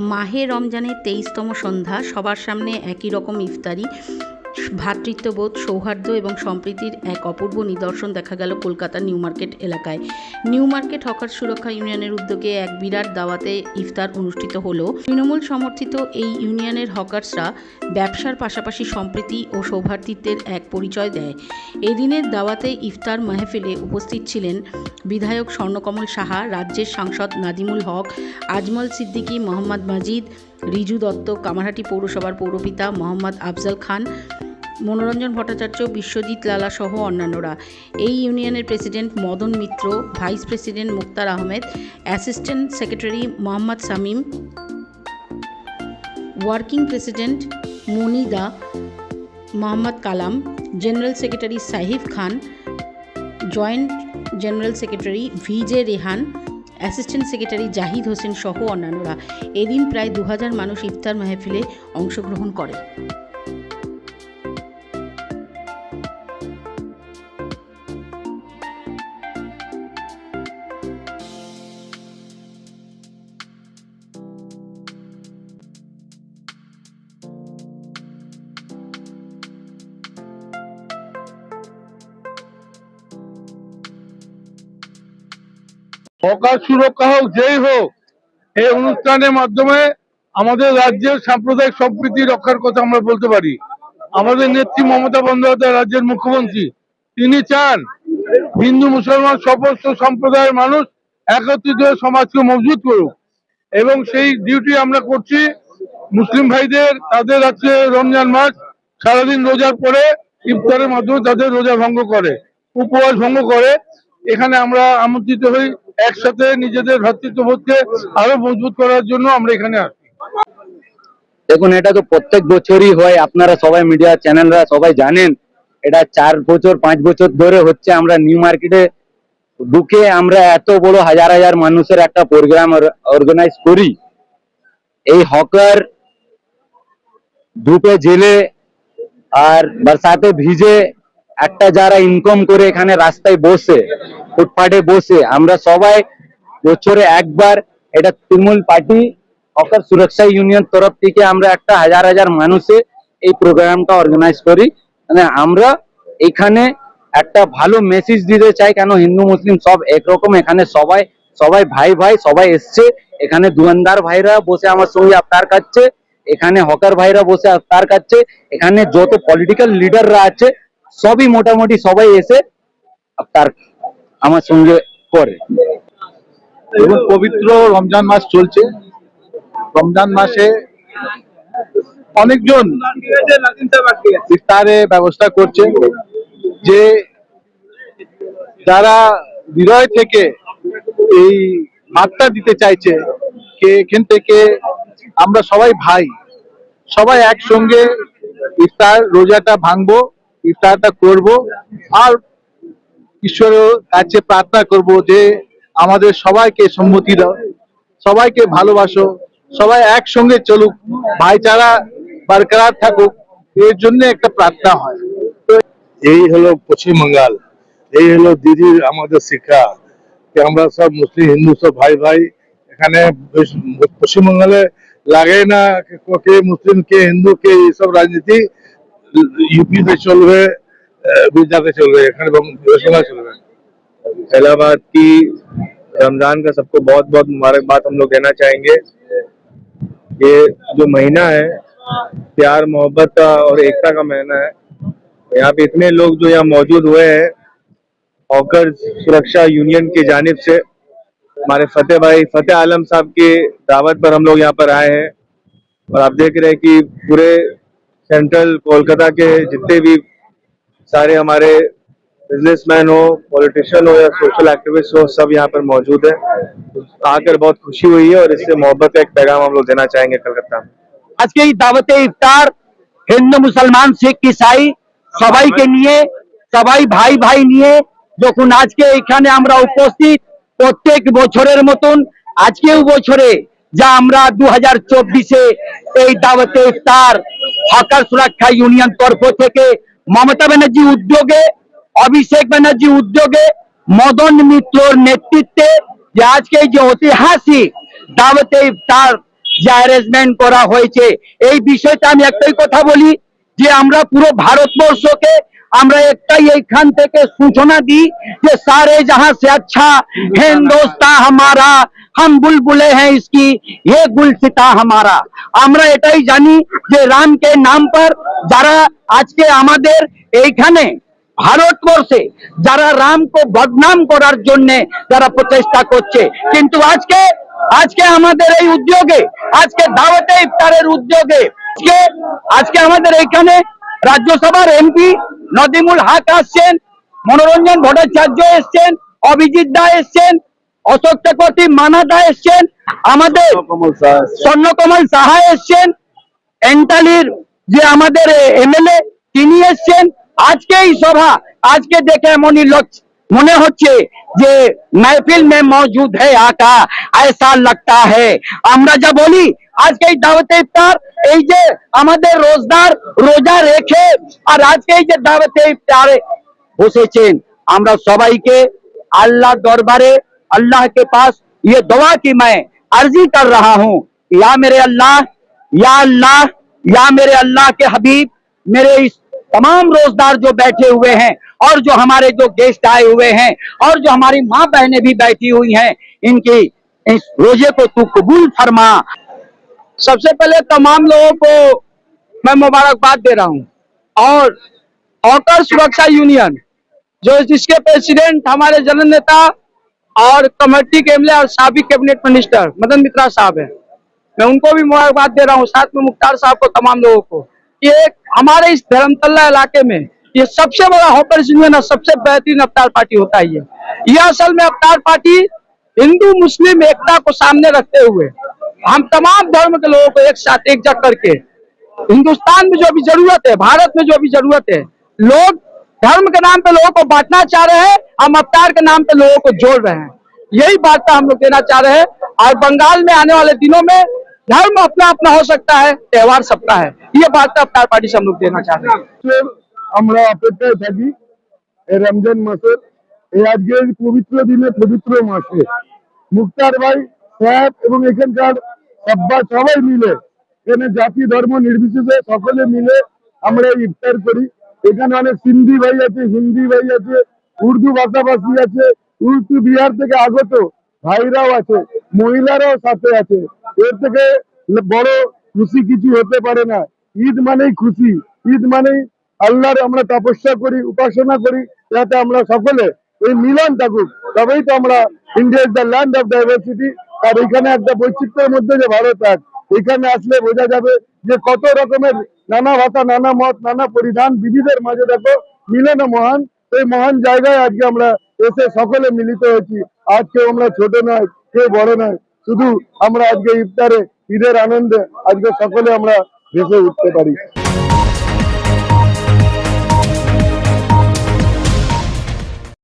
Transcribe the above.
মাহে রমজানের তেইশতম সন্ধ্যা সবার সামনে একই রকম ইফতারি। ভ্রাতৃত্ববোধ সৌহার্দ্য এবং সম্প্রীতির এক অপূর্ব নিদর্শন দেখা গেল কলকাতার নিউ মার্কেট এলাকায়। নিউ মার্কেট হকার সুরক্ষা ইউনিয়নের উদ্যোগে এক বিরাট দাওয়াতে ইফতার অনুষ্ঠিত হলো। তৃণমূল সমর্থিত এই ইউনিয়নের হকার্সরা ব্যবসার পাশাপাশি সম্প্রীতি ও সৌভ্রাতৃত্বের এক পরিচয় দেয়। এদিনের দাওয়াতে ইফতার মাহফিলে উপস্থিত ছিলেন বিধায়ক স্বর্ণকমল সাহা, রাজ্যের সাংসদ নাদিমুল হক, আজমল সিদ্দিকী, মোহাম্মদ মাজিদ, রিজু দত্ত, কামারহাটি পৌরসভার পৌরপিতা মোহাম্মদ আফজাল খান মনোরঞ্জন ভট্টাচার্য, বিশ্বজিৎ লালা সহ অন্যান্যরা। এই ইউনিয়নের president Madan Mitra, vice president Muktar Ahmed, assistant secretary Mohammad Samim working president Monida Mohammad Kalam, general secretary Sahib Khan, joint general secretary V J Rehan, assistant secretary Zahid Hossain সহ অন্যান্যরা। এদিন প্রায় দু হাজার মানুষ ইফতার মাহফিলে অংশগ্রহণ করে। হকার সুরক্ষা হোক, যেই হোক, এই অনুষ্ঠানের মাধ্যমে আমাদের রাজ্যের সাম্প্রদায়িক সম্প্রীতি রক্ষার কথা আমরা বলতে পারি। আমাদের নেত্রী মমতা বন্দ্যোপাধ্যায়, রাজ্যের মুখ্যমন্ত্রী, তিনি চান হিন্দু, মুসলমান, সমস্ত সম্প্রদায়ের মানুষ একত্রিত হয়ে সমাজকে মজবুত করুক। এবং সেই ডিউটি আমরা করছি। মুসলিম ভাইদের, তাদের আছে রমজান মাস, সারাদিন রোজার পরে ইফতারের মাধ্যমে তাদের রোজা ভঙ্গ করে, উপবাস ভঙ্গ করে। এখানে আমরা আমন্ত্রিত হই একসাথে নিজেদের ভ্রাতৃত্ববোধকে আরও মজবুত করার জন্য আমরা এখানে আসি। দেখুন, এটা তো প্রত্যেক বছরই হয়। আপনারা সবাই মিডিয়া চ্যানেলরা সবাই জানেন, এটা চার বছর, পাঁচ বছর ধরে হচ্ছে। আমরা নিউ মার্কেটে ঢুকে আমরা এত বড় হাজার হাজার মানুষের একটা প্রোগ্রাম অর্গানাইজ করি। এই হকার ধূপে জেলে আর বরসাতে ভিজে একটা যারা ইনকাম করে এখানে রাস্তায় বসে ফুটপাটে বসে আমরা সবাই বছরে একবার এটা তৃণমূল পার্টি হকার সুরক্ষা ইউনিয়ন তরফ থেকে আমরা একটা হাজার হাজার মানুষে এই প্রোগ্রামটা অর্গানাইজ করি। মানে আমরা এখানে একটা ভালো মেসেজ দিতে চাই, কেন হিন্দু, মুসলিম সব একরকম এখানে সবাই সবাই ভাই ভাই, সবাই এসছে। এখানে দোকানদার ভাইরা বসে আমার সঙ্গে আফতার খাচ্ছে। এখানে হকার ভাইরা বসে আফতার খাচ্ছে। এখানে যত পলিটিক্যাল লিডাররা আছে, সবই মোটামুটি সবাই এসে আফতার আমার সঙ্গে করে পবিত্র রমজান মাস চলছে। রমজান মাসে অনেকজন ইফতারে ব্যবস্থা করছে যে যারা হৃদয় থেকে এই বার্তা দিতে চাইছে, কে এখান থেকে আমরা সবাই ভাই, সবাই একসঙ্গে ইফতার রোজাটা ভাঙবো, ইফতারটা করব, আর ঈশ্বরের কাছে প্রার্থনা করব যে আমাদের সবাইকে সম্মতি দাও, সবাইকে ভালোবাসো, সবাই একসঙ্গে চলুক, ভাইচারা বরকরার থাকুক, এর জন্য একটা প্রার্থনা হয়। এই হলো পশ্চিমবঙ্গাল এই হলো দিদির আমাদের শিক্ষা আমরা সব মুসলিম, হিন্দু সব ভাই ভাই এখানে পশ্চিমবঙ্গালে লাগে না কে মুসলিম, কে হিন্দু, কে এইসব রাজনীতি ইউপিতে চলবে गुजराते चल रहे हैं खंड चल की रमज़ान का सबको बहुत बहुत मुबारकबाद हम लोग देना चाहेंगे। ये जो महीना है, प्यार, मोहब्बत का और एकता का महीना है। यहाँ पे इतने लोग जो यहाँ मौजूद हुए हैं, हॉकर सुरक्षा यूनियन की जानब से, हमारे फतेह भाई, फतेह आलम साहब की दावत पर हम लोग यहाँ पर आए हैं। और आप देख रहे हैं कि पूरे सेंट्रल कोलकाता के जितने भी सारे हमारे बिजनेसमैन हो पॉलिटिशियन हो या सोशल एक्टिविस्ट हो सब यहाँ पर मौजूद है आकर बहुत खुशी हुई है और इससे मोहब्बत का एक पैगाम हम लोग देना चाहेंगे कलकत्ता में আজকে এই দাওয়াতে ইফতার হিন্দু মুসলমান শিখ ইসাই সবাইকে নিয়ে সবাই ভাই ভাই নিয়ে যখন আজকে এখানে আমরা উপস্থিত প্রত্যেক বছরের মতন আজকেও বছরে যা আমরা দু হাজার চব্বিশে এই দাওয়াতে ইফতার হকার সুরক্ষা ইউনিয়ন তরফ থেকে মমতা ব্যানার্জি উদ্যোগে, অভিষেক ব্যানার্জি উদ্যোগে, মদন মিত্রর নেতৃত্বে যে আজকে যে ঐতিহাসিক দাওয়াতে তার যে অ্যারেঞ্জমেন্ট করা হয়েছে, এই বিষয়টা আমি একটাই কথা বলি যে আমরা পুরো ভারতবর্ষকে আমরা একটাই এইখান থেকে সূচনা দিই যে সারে জাহাঁ সে আচ্ছা হিন্দোস্তা হামারা হাম বুলবুলে হ্যাঁ ইসকি হে গুলসিতা হামারা আমরা এটাই জানি যে রামকে নাম পর যারা আজকে আমাদের এইখানে ভারতবর্ষে যারা রামকে বদনাম করার জন্য যারা প্রচেষ্টা করছে কিন্তু আজকে আজকে আমাদের এই উদ্যোগে আজকে দাওয়াতে ইফতারের উদ্যোগে আজকে আজকে আমাদের এইখানে রাজ্যসভার এমপি নদিমুল হাক আসছেন মনোরঞ্জন ভট্টাচার্য এসছেন অভিজিৎ দা এসছেন অশোক চক্রবর্তী মানাদা এসছেন আমাদের স্বর্ণকমল সাহা এসছেন। এন্টালির যে আমাদের এমএলএ তিনি এসছেন। আজকে এই সভা আজকে দেখে এমনই লক্ষ- মনে হচ্ছে যে महफिल में मौजूद है आका ऐसा लगता है আমরা যা বলি আজকে এই দাওয়াতে ইফতার এই যে আমাদের রোজদার রোজা রেখে আর আজকে এই যে দাওয়াতে ইফতারে বসেছেন আমরা সবাইকে আল্লাহ দরবারে अल्लाह के पास ये दुआ की मैं अर्जी कर रहा हूँ या मेरे अल्लाह या अल्लाह या मेरे अल्लाह के हबीब मेरे इस तमाम रोजदार जो बैठे हुए हैं और जो हमारे जो गेस्ट आए हुए हैं और जो हमारी माँ बहनें भी बैठी हुई हैं, इनकी इस रोज़े को तू कबूल फरमा। सबसे पहले तमाम लोगों को मैं मुबारकबाद दे रहा हूँ। और हॉकर सुरक्षा यूनियन जो जिसके प्रेसिडेंट हमारे जन नेता और कमेटी के एमएलए और सबक कैबिनेट मिनिस्टर मदन मित्रा साहब है। मैं उनको भी मुबारकबाद दे रहा हूँ, साथ में मुख्तार साहब को तमाम लोगों को। ये हमारे इस धर्मतल्ला इलाके में ये सबसे बड़ा हॉकर यूनियन और सबसे बेहतरीन अवतार पार्टी होता है ये। ये असल में अवतार पार्टी हिंदू, मुस्लिम एकता को सामने रखते हुए हम तमाम धर्म के लोगों को एक साथ एकजुट करके हिंदुस्तान में जो भी ज़रूरत है, भारत में जो भी ज़रूरत है, लोग धर्म के नाम पे लोगों को बांटना चाह रहे हैं, हम अवतार के नाम पे लोगों को जोड़ रहे हैं। यही वार्ता हम लोग देना चाह रहे हैं। और बंगाल में आने वाले दिनों में धर्म अपना अपना हो सकता है, त्योहार सबका है। ये वार्ता अवतार पार्टी से हम लोग देना चाह रहे हैं বছর আমরা অপেক্ষায় থাকি এই রমজান মাসের এই আজকের পবিত্র দিনে পবিত্র মাসে মুক্তার ভাই সাহেব এবং এখানকার সব্বা সবাই মিলে এখানে জাতি ধর্ম নির্বিশেষে সকলে মিলে আমরা এই ইফতার করি এখানে অনেক সিন্ধি ভাই আছে হিন্দি ভাই আছে উর্দু ভাষাভাষী আছে উর্দু বিহার থেকে আগত ভাইরাও আছে মহিলারাও সাথে আছে এর থেকে বড় খুশি কিছু হতে পারে না ঈদ মানেই খুশি। ঈদ মানেই আল্লাহর আমরা তপস্যা করি, উপাসনা করি, যাতে আমরা সকলে এই মিলন থাকুক। তবেই তো আমরা India is the land of diversity আর এখানে একটা বৈচিত্র্যের মধ্যে যে ভারত এক এখানে আসলে বোঝা যাবে যে কত রকমের নানা ভাষা, নানা মত, নানা পরিধান বিবিধের মাঝে দেখো, মিলন মহান। এই মহান জায়গায় আজকে আমরা এসে সকলে মিলিত হয়েছি। আজ কেউ আমরা ছোট নয়, কেউ বড় নয়। শুধু আমরা আজকে ইফতারে, ঈদের আনন্দে আজকে সকলে আমরা ভেসে উঠতে পারি